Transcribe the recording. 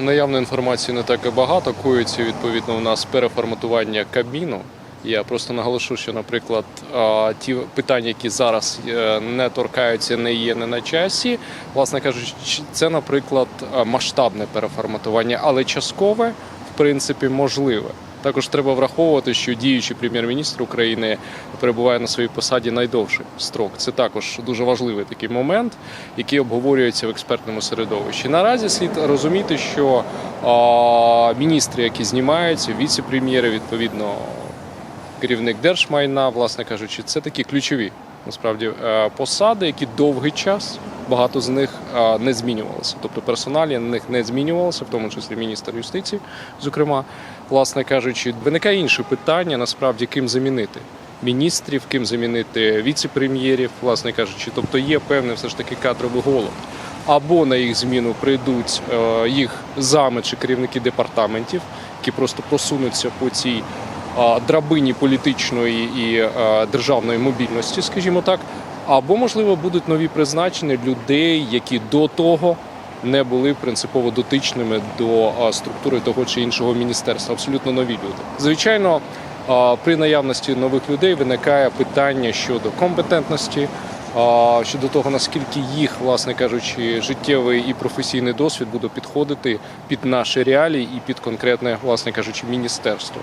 Наявної інформації не так і багато. Кується відповідно у нас переформатування кабіну. Я просто наголошу, що, наприклад, ті питання, які зараз е, не торкаються, не є не на часі, власне кажучи, це, наприклад, масштабне переформатування, але часткове, в принципі, можливе. Також треба враховувати, що діючий прем'єр-міністр України перебуває на своїй посаді найдовший строк. Це також дуже важливий такий момент, який обговорюється в експертному середовищі. Наразі слід розуміти, що міністри, які знімаються, віце-прем'єри, відповідно, керівник держмайна, власне кажучи, це такі ключові насправді е, посади, які довгий час багато з них не змінювалися. Тобто персоналі на них не змінювалося, в тому числі міністр юстиції, зокрема, власне кажучи, виникає інше питання, насправді ким замінити. Міністрів, ким замінити віце-прем'єрів, власне кажучи, тобто є певний все ж таки кадровий голод. Або на їх зміну прийдуть е, їх зами чи керівники департаментів, які просто просунуться по цій драбині політичної і державної мобільності, скажімо так, або можливо будуть нові призначення людей, які до того не були принципово дотичними до структури того чи іншого міністерства. Абсолютно нові люди. Звичайно, при наявності нових людей виникає питання щодо компетентності. Щодо того, наскільки їх, власне кажучи, життєвий і професійний досвід буде підходити під наші реалії і під конкретне, власне кажучи, міністерство.